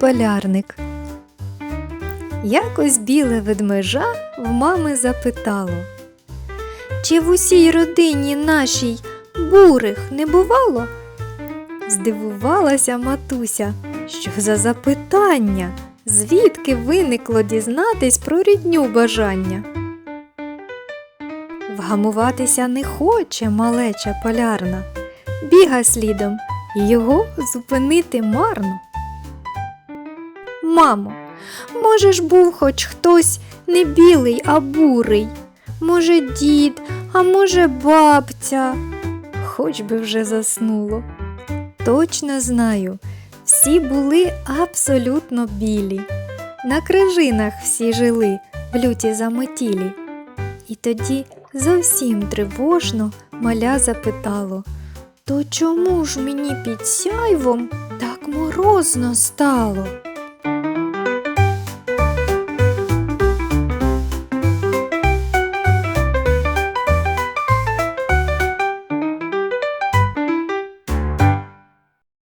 полярник. Якось біле ведмежа в мами запитало. Чи в усій родині нашій бурих не бувало? Здивувалася матуся, що за запитання, звідки виникло дізнатись про рідню бажання. Вгамуватися не хоче малеча полярна, біга слідом, його зупинити марно. Мамо, може ж був хоч хтось не білий, а бурий, може дід, а може бабця, хоч би вже заснуло. Точно знаю, всі були абсолютно білі. На крижинах всі жили в люті заметілі. І тоді зовсім тривожно маля запитало, то чому ж мені під сяйвом так морозно стало?